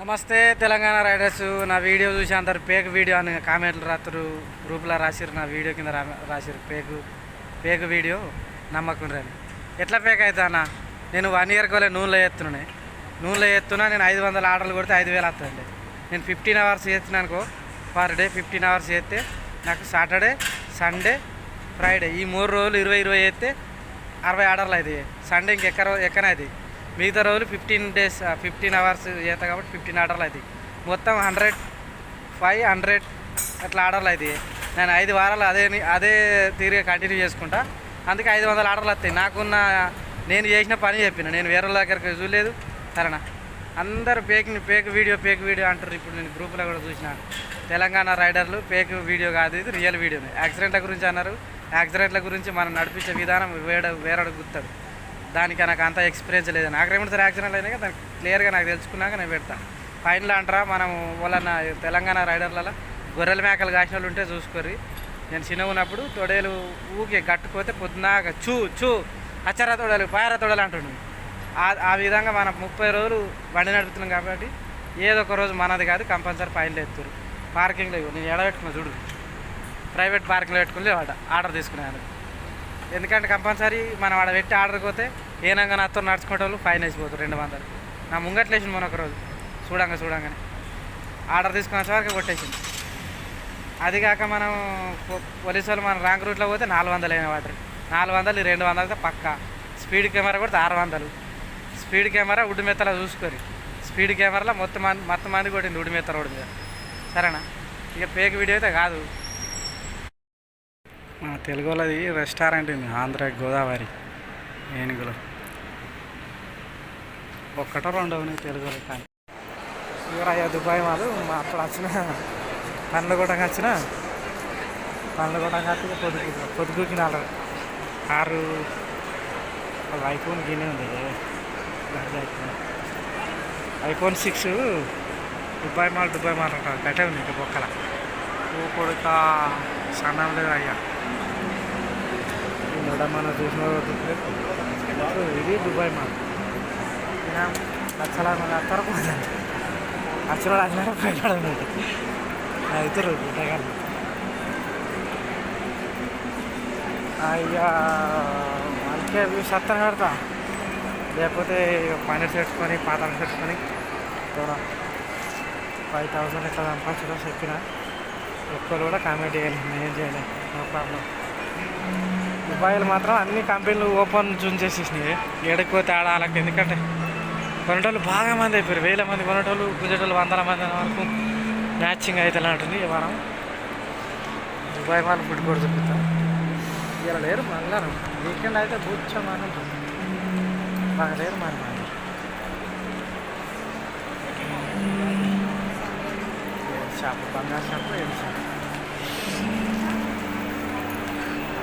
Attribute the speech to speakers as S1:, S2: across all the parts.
S1: నమస్తే తెలంగాణ రైడర్స్. నా వీడియో చూసి అందరు పేక్ వీడియో అని కామెంట్లు రాత్రు గ్రూప్లో రాసిరు నా వీడియో కింద రాసిరు పేకు పేక్ వీడియో నమ్మకుండ్రని ఎట్లా పేక్ అవుతా అన్న? నేను వన్ ఇయర్ కోలే నూనెలో ఎత్తున్నానే నూనెలో ఎత్తున్నా నేను ఐదు వందల ఆర్డర్లు కొడితే ఐదు వేలు వస్తుందండి. నేను ఫిఫ్టీన్ అవర్స్ చేస్తున్నాను అనుకో పర్ డే ఫిఫ్టీన్ అవర్స్ చేస్తే నాకు సాటర్డే సండే ఫ్రైడే ఈ మూడు రోజులు ఇరవై ఇరవై చేస్తే అరవై ఆర్డర్లు అవుతాయి సండే ఇంకెక్కడ రోజు మిగతా రోజులు ఫిఫ్టీన్ డేస్ ఫిఫ్టీన్ అవర్స్ చేస్తా కాబట్టి ఫిఫ్టీన్ ఆర్డర్లు అవుతాయి. మొత్తం హండ్రెడ్ ఫైవ్ హండ్రెడ్ అట్లా ఆర్డర్లు అవుతాయి. నేను ఐదు వారాలు అదే అదే తీరుగా కంటిన్యూ చేసుకుంటా. అందుకే ఐదు వందల ఆర్డర్లు వస్తాయి. నాకున్న నేను చేసిన పని చెప్పిన. నేను వేరే వాళ్ళ దగ్గరికి చూడలేదు. సరేనా? అందరు పేక్ పేక్ వీడియో పేక్ వీడియో అంటారు ఇప్పుడు నేను గ్రూప్లో కూడా చూసిన. తెలంగాణ రైడర్లు పేక్ వీడియో కాదు ఇది రియల్ వీడియోనే యాక్సిడెంట్ల గురించి అన్నారు. యాక్సిడెంట్ల గురించి మనం నడిపించే విధానం వేడ వేరడు గుర్తాడు. దానికి నాకు అంత ఎక్స్పీరియన్స్ లేదు. నాకు రెండు సార్ యాక్సిడెంట్ అయినాక దానికి క్లియర్గా నాకు తెలుసుకున్నాక నేను పెడతాను ఫైనల్ అంటారా? మనం వాళ్ళన్న తెలంగాణ రైడర్లలో గొర్రెల మేకలు కాసిన వాళ్ళు ఉంటే చూసుకోర్రి. నేను చిన్నగా ఉన్నప్పుడు తొడేలు ఊకే గట్టుకోతే పొద్దునాక చూ చూ అచ్చరా తొడలు పాయరా తొడలు అంటుండు. ఆ ఆ విధంగా మనం ముప్పై రోజులు బండి నడుపుతున్నాం కాబట్టి ఏదో ఒక రోజు మనది కాదు కంపల్సరీ ఫైన్లు ఎత్తురు పార్కింగ్లో నేను ఎడబెట్టుకున్నా చూడు. ప్రైవేట్ పార్కింగ్లో పెట్టుకుని ఆర్డర్ తీసుకున్నాను. ఎందుకంటే కంపల్సరీ మనం ఆడ పెట్టి ఆర్డర్ పోతే ఏనంగా నాతో నడుచుకుంటే వాళ్ళు ఫైన్ వేసిపోతారు రెండు వందలు. నా ముంగట్లేసింది మొన్న ఒక రోజు చూడంగా చూడంగానే. ఆర్డర్ తీసుకున్న వరకు కొట్టేసింది అది కాక మనం పోలీసు వాళ్ళు మనం రాంగ్ రూట్లో పోతే నాలుగు వందలు అయిన వాటర్ నాలుగు వందలు రెండు వందలు అయితే పక్క. స్పీడ్ కెమెరా కూడా ఆరు వందలు. స్పీడ్ కెమెరా ఉడ్డు మెత్తలా చూసుకొని. స్పీడ్ కెమెరాలో మొత్తం మంది మొత్తం మంది కొట్టింది ఉడ్డు మెత్త రోడ్డు మీద. సరేనా? ఇక పేక్ వీడియో అయితే కాదు. మన తెలుగు వాళ్ళది రెస్టారెంట్ ఉంది ఆంధ్ర గోదావరి. ఏనుగులో. ఒక్కటో రెండో ఉన్నాయి తెలుగు కానీ. ఇవరయ్యా దుబాయ్ వాళ్ళు మా అప్పుడు వచ్చిన పండ్లు కూడా వచ్చిన పండ్లు కూడా వచ్చి పొదుగు పొదుగుకి నాలుగు ఆరు వాళ్ళ ఐఫోన్ గిన్నె ఉంది. IPhone iPhone six Dubai mall Dubai mall అంటారు. గట్టే ఉంది ఇంకా బొక్కల ఓ కొడుక సన్నం లేదు అయ్యా. నడమన చూసిన ఇది దుబాయ్ మాల్. లక్షల మంది అత్తరు పోతుంది లక్షలు వచ్చినాక పోయినాడు ఇద్దరు ఉంటాయి అయ్యా అందుకే అవి సత్తన కడతా. లేకపోతే పని పెట్టుకొని పాత పెట్టుకొని కూడా ఫైవ్ థౌసండ్ ఇట్లా సంపాదించడం చెప్పిన. ఎక్కువ కూడా కామెంట్ చేయాలి నేను చేయలేదు నో ప్రాబ్లం. మొబైల్ మాత్రం అన్ని కంపెనీలు ఓపెన్ జూన్ చేసేసినాయి. ఏడక్కువ తేడా వాళ్ళకి ఎందుకంటే కొనటోళ్ళు బాగా మంది అయిపోయారు. వేల మంది కొనటోళ్ళు గుంజేటోళ్ళు వందల మంది వరకు మ్యాచింగ్ అయితే ఉంటుంది ఈ వారం. దుబాయ్ వాళ్ళు ఫుడ్ కూడా ఇలా లేరు మళ్ళారు వీకెండ్ అయితే కూర్చోమని ఉంటుంది బాగా లేరు మరి మరి షాపు బంగారు షాపు ఏడు షాపు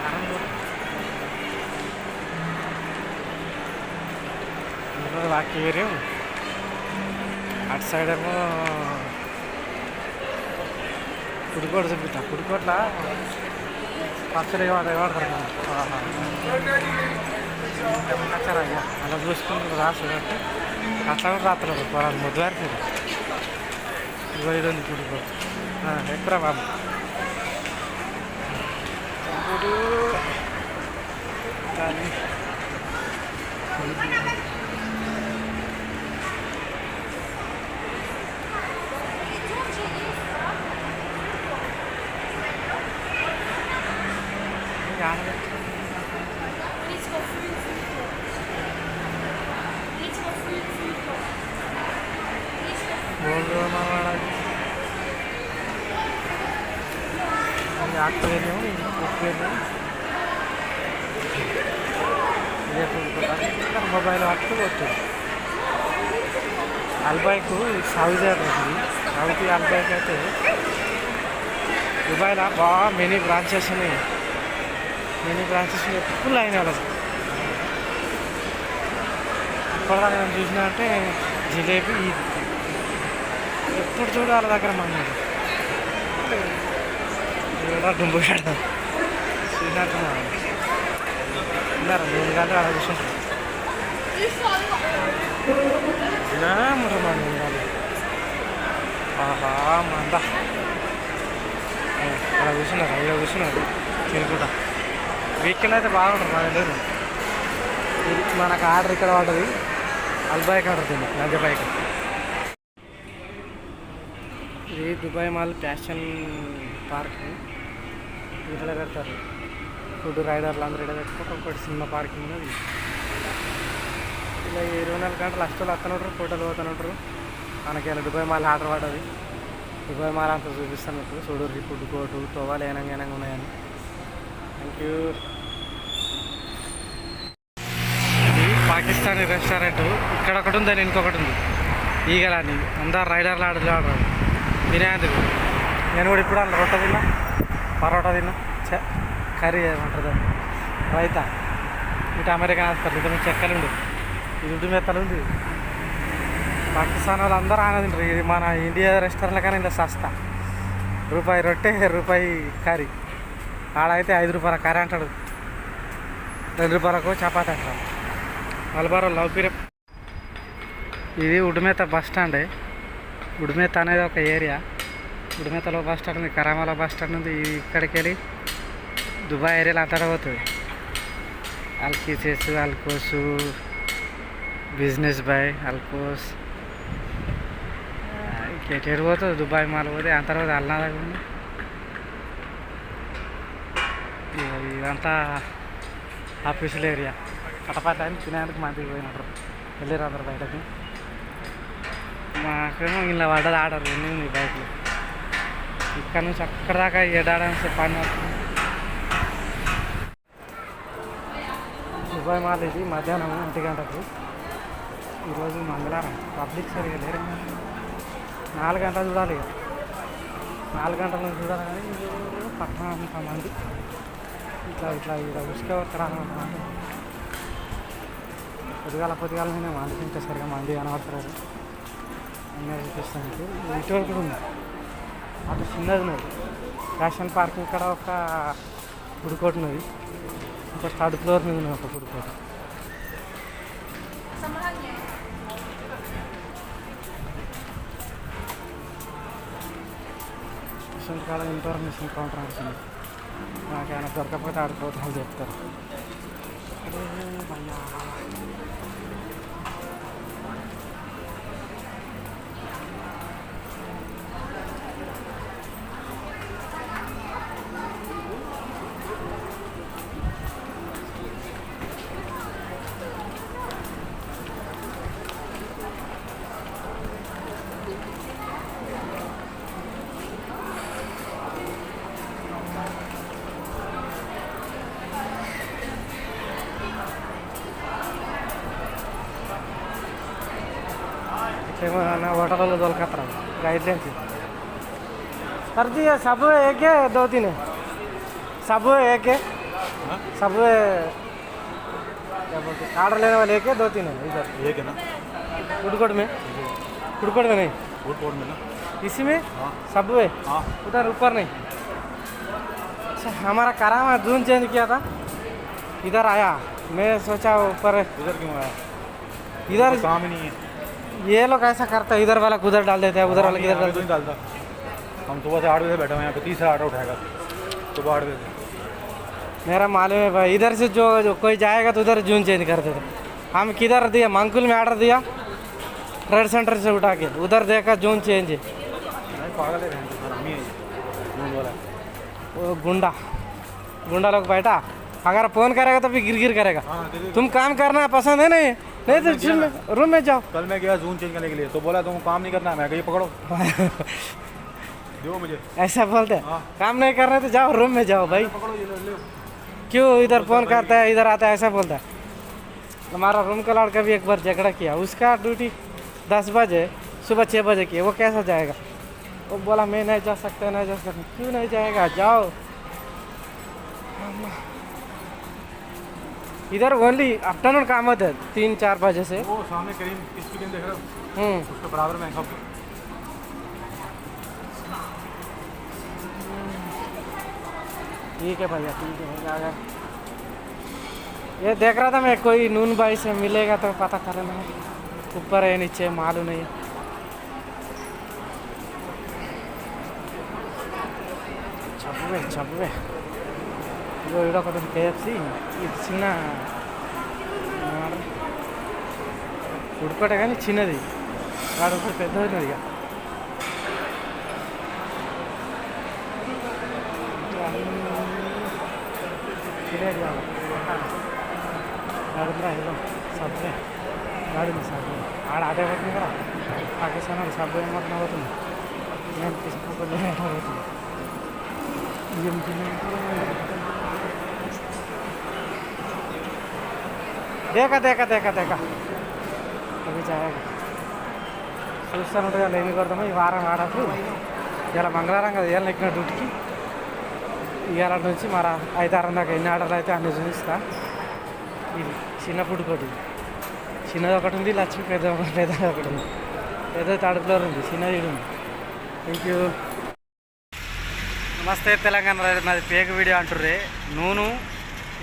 S1: వారం కూడా ఇందులో వాక్యం అటు సైడ్ ఏమో పుడికోట చూపిస్తా. పుడికోట్ల? పచ్చడి వాడు వాడతారు అలా చూసుకుని రాసు అట్లా కూడా రాత్రులు పొలాలు ముద్దువారికి ఇగో ఇది ఉంది పుడికోట. ఎక్కరా బాబు? ఇప్పుడు
S2: voor
S1: అక్వేరియం అక్వేరియం మొబైల్ పట్టుకోవచ్చు అల్బాయ్కు సౌదీ అరబీ సౌదీ అల్బాయ్కి అయితే దుబాయ్లో బాగా మినీ బ్రాంచెస్ ఉన్నాయి మినీ బ్రాంచెస్ ఎప్పుడు లైన్ వాళ్ళకి అక్కడ నేను చూసినా అంటే జిలేబీ ఈద్ ఎప్పుడు చూడు వాళ్ళ దగ్గర మన డుంబుషాడు చూసినట్టున్నాను ఉన్నారు? నేను కానీ అలా కూర్చుంటాను ఇలా మురమాను ఉండాలి. ఆహా మంద. అలా కూర్చున్నారు? అక్కడ కూర్చున్నారు? తినుకుంటా. వీకెండ్ అయితే బాగుంటుంది మన లేదు ఇది మనకు ఆర్డర్ ఇక్కడ పడ్డది. అల్బాయిక్ ఆర్డర్ తింది లంచ బైక్ ఇది దుబాయ్ మాల్ ఫ్యాషన్ పార్క్. ఇట్లా పెడతారు. ఫుడ్ రైడర్లు అందరూ ఇక్కడ పెట్టుకుంటే ఒకటి సినిమా పార్కింగ్ ఉన్నది ఇలా ఇరవై నాలుగు గంటలు అష్టలు వస్తూనే ఫోటోలు పోతూనే ఉంటారు మనకి ఇలా దుబాయ్ మాల్ ఆర్డర్ పడ్డది. దుబాయ్ మాల్ అంతా చూపిస్తాను ఇప్పుడు చూడు ఫుడ్ కోర్టు తోవాలి ఏనంగా ఏనంగా ఉన్నాయని. థ్యాంక్ యూ ఇది పాకిస్తానీ రెస్టారెంట్. ఇక్కడ ఒకటి ఉంది అని ఇంకొకటి ఉంది. ఈగలని అందరు రైడర్లు ఆడలు ఆడరు. తినేందుకు నేను కూడా ఇప్పుడు అలా రొట్టె తిన్నా పరోటా తిన్నా. చ కర్రీ ఏమంటారు రైతా. ఇటు అమెరికా హాస్పిటల్ ఇటు చెక్కలు ఉండు. ఇది ఉడ్డు మెత్తలు ఉంది పాకిస్తాన్ వాళ్ళు అందరూ ఆన ఇది మన ఇండియా రెస్టారెంట్లో కానీ ఇలా సస్తా. రూపాయి రొట్టె రూపాయి కర్రీ. ఆడైతే ఐదు రూపాయల కర్రీ అంటాడు. రెండు రూపాయలకు చపాతి అంటాడు. మలబార్ లవ్ ఇది ఉడిమేత బస్ స్టాండ్. ఉడిమేత అనేది ఒక ఏరియా. ఉడిమేతలో బస్ స్టాండ్ ఉంది కరామాల బస్ స్టాండ్ ఉంది. ఇక్కడికి వెళ్ళి దుబాయ్ ఏరియాలో అంతటా పోతుంది. అల్కీసెస్ అల్కోసు బిజినెస్ బాయ్ అల్కోస్ ఎటు పోతుంది? దుబాయ్ మాల్ పోతే అంత పోతే అల్నా దగ్గర ఉంది ఇ- ఇదంతా ఆఫీసుల ఏరియా. పటపాట అని తినేందుకు మందికి పోయినారు వెళ్ళారు అందరు బయటకి. మాకేమో ఇలా పడ్డది ఆర్డర్ వెళ్ళింది ఉంది బైక్లు. ఇక్కడ నుంచి అక్కడ దాకా ఏడాడని పని అవుతుంది దుబాయ్ మాల్ ఇది మధ్యాహ్నం ఒంటి గంటకు. ఈరోజు మంగళవారం. పబ్లిక్ సరిగా లేరు. నాలుగు గంటలు చూడాలి ఇక. నాలుగు గంటల నుంచి చూడాలి కానీ పట్టణం అంతమంది ఇట్లా ఇట్లా ఇలా ఉసుక పొద్దుగాల పొద్దుగాలనే మంది ఇంకా సరిగా మంది కనబడతారు అన్నీ చూపిస్తాను మీకు ఇటు వరకు కూడా ఉంది అటు చిన్నది ఉన్నది ఫ్యాషన్ పార్క్ ఇక్కడ ఒక ఫుడ్ కోర్ట్ ఉన్నది ఇంకా థర్డ్ ఫ్లోర్ మీద ఉన్నది ఒక food court mission information counter क्या ना सर का पता दो था अरे भैया। ना होटल जल खतरा गाइडलाइन थी सर जी सब एक है दो तीन है सब एक है सब क्या बोलते ऑर्डर लेने वाले एक है दो तीन है इधर
S3: एक है ना
S1: फ़ूड में फ़ूड में नहीं
S3: फ़ूड में ना
S1: इसी में सब उधर ऊपर नहीं अच्छा हमारा करामा जून चेंज किया था इधर आया मैं सोचा ऊपर
S3: इधर क्यों आया
S1: इधर
S3: काम नहीं है
S1: ये लोग ऐसा करते हैं इधर वाला उधर डाल देते हैं उधर वाला किधर डाल
S3: तो डालता। हम सुबह से आठ बजे बैठे हुए यहाँ पे तीसरा आटा उठाएगा। सुबह आठ बजे।
S1: मेरा मालूम है भाई इधर से जो, जो कोई जाएगा तो उधर जून चेंज कर देते हम किधर दिया मंकुल में आर्डर दिया ट्रेड सेंटर से उठा के उधर देखा जून चेंज है।
S3: है ही है
S1: गुंडा गुंडा लोग बैठा अगर फ़ोन करेगा तो फिर गिर गिर करेगा।
S3: हाँ
S1: तुम काम करना पसंद है नहीं? नहीं तो जिम में रूम में जाओ।
S3: कल मैं गया जून चेंज करने के लिए तो बोला तुम काम नहीं करना है। मैं कहा पकड़ो। दो मुझे।
S1: ऐसा बोलते हैं।
S3: हाँ।
S1: काम नहीं करना तो जाओ रूम में जाओ भाई।
S3: पकड़ो ये ले ले।
S1: क्यों इधर फ़ोन करता है इधर आता है ऐसा बोलता है। हमारा रूम का लड़का भी एक बार झगड़ा किया। उसका ड्यूटी दस बजे सुबह छः बजे की वो कैसा जाएगा? वो बोला मैं नहीं जा सकता नहीं जा सकता। क्यों नहीं जाएगा? जाओ। इधर ओनली आफ्टरनून काम होता है तीन चार बजे से।
S3: वो सामने करीब इसकी दिन देख रहे हो?
S1: हम्म।
S3: उसके बराबर में कब
S1: ठीक है भैया ठीक है भैया अगर ये देख रहा था मैं कोई नून भाई से मिलेगा तो पता कर लेना। ऊपर है नीचे मालूम नहीं है। छपवे छपवे ఇగో ఇక్కడ ఒకటి కేఎఫ్సి ఇది చిన్న ఉడుకోట కానీ చిన్నది. వాడు ఒకటి పెద్ద ఉన్నది ఇక. తినేది కాదు. గాడుందిరా ఏదో సబ్బే గాడుంది సబ్బే ఆడ ఆటే పడుతుంది కదా. పాకిస్తాన్ వాడు సబ్బు ఏం మాత్రం అవుతుంది. నేను తీసుకోకుండా అవుతుంది? ఏం దేక దేక దేక దేక. అవి చాలా చూస్తాను ఉంటుంది కదా ఏమి కొడతామో ఈ వారం ఆడప్పుడు ఇలా మంగళవారం కదా ఇవాళ ఎక్కిన డ్యూటీకి. ఇవాళ నుంచి మన ఐదారం దాకా ఎన్ని ఆర్డర్లు అయితే అన్ని చూపిస్తా. ఇది చిన్న ఫుడ్ కోటి చిన్నది ఒకటి ఉంది లక్ష్మి పెద్ద పెద్ద ఒకటి ఉంది. పెద్ద థర్డ్ ఫ్లోర్ ఉంది చిన్నది ఉంది. థ్యాంక్ యూ నమస్తే తెలంగాణ రైడర్ నాది పేక వీడియో అంటుర్రే. నూను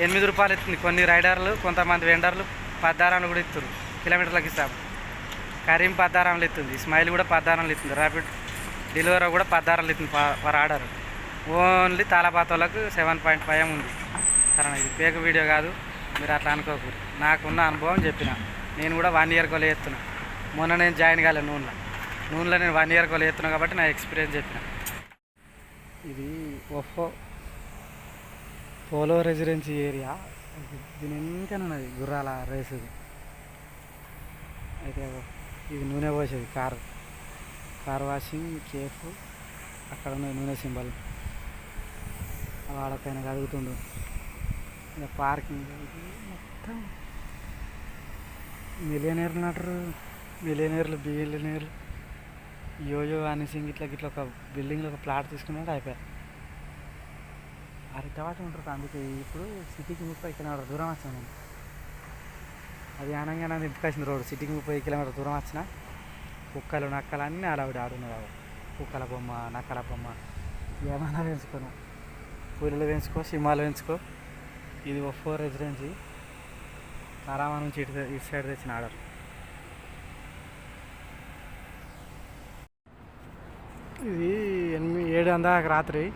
S1: ఎనిమిది రూపాయలు ఇస్తుంది. కొన్ని రైడర్లు కొంతమంది వెండర్లు పద్దారాలు కూడా ఇస్తారు కిలోమీటర్లకు ఇస్తాం. కరీం పద్దారాలు ఇస్తుంది స్మైల్ కూడా పద్దారాలు ఇస్తుంది ర్యాపిడ్ డెలివరీ కూడా పద్దారాలు ఇస్తుంది పర్ ఆర్డర్. ఓన్లీ తాళపాతోలకు సెవెన్ పాయింట్ ఫైవ్ ఉంది. సరే ఇది పేక వీడియో కాదు. మీరు అట్లా అనుకోకూడదు. నాకున్న అనుభవం చెప్పిన. నేను కూడా వన్ ఇయర్ కొలు ఎత్తున్నా. మొన్న నేను జాయిన్ కాలేదు నూనెలో. నూనెలో నేను వన్ ఇయర్ కొలు ఎత్తున్నా కాబట్టి నా ఎక్స్పీరియన్స్ చెప్పిన. ఇది ఒఫో పోలో రెసిడెన్సీ ఏరియా దీని వెనకనున్నది గుర్రాల రేసు అయితే ఇది నూనె పోసేది కారు. Car washing cafe. అక్కడ ఉన్న నూనె సింబల్. వాడకైనా కడుగుతుండు ఇంకా పార్కింగ్ మొత్తం. మిలియనీర్లు నటరు మిలియనీర్లు బిలియనీర్లు యోయో అనేసింగ్ ఇట్లా ఇట్లా ఒక బిల్డింగ్లో ఒక ప్లాట్ తీసుకున్నాడు అయిపోయా. అరిటవాట ఉంటారు అందుకే. ఇప్పుడు సిటీకి ముప్పై కిలోమీటర్ దూరం వచ్చాను నేను. అది అనగానే ఇంటికి రోడ్ రోడ్డు. సిటీకి ముప్పై కిలోమీటర్ దూరం వచ్చిన కుక్కలు నక్కలు అన్నీ అలవాడు ఆడున్నారు కుక్కల బొమ్మ నక్కల బొమ్మ. ఏమైనా పెంచుకోను. పులులు పెంచుకో సింహాలు పెంచుకో. ఇది ఓ ఫోర్ రెసిడెన్సీ. నారామా నుంచి ఇటు ఇటు సైడ్ తెచ్చిన ఆర్డర్. ఇది ఎనిమిది ఏడు అందాక రాత్రి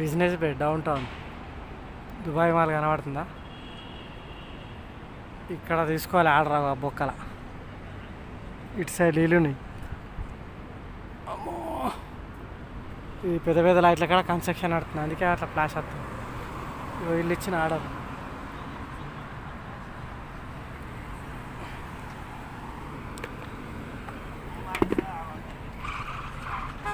S1: Business Bay downtown. Dubai Mall కనబడుతుందా? ఇక్కడ తీసుకోవాలి ఆర్డర్ ఆ బొక్కల. ఇటు సైడ్ ఇల్లు ఉన్నాయి. అమ్మో! ఇది పెద్ద పెద్ద లైట్ల కాడ కన్స్ట్రక్షన్ నడుతుంది. అందుకే అట్లా ఫ్లాష్ వస్తుంది వీళ్ళు ఇల్లు ఇచ్చిన ఆర్డర్.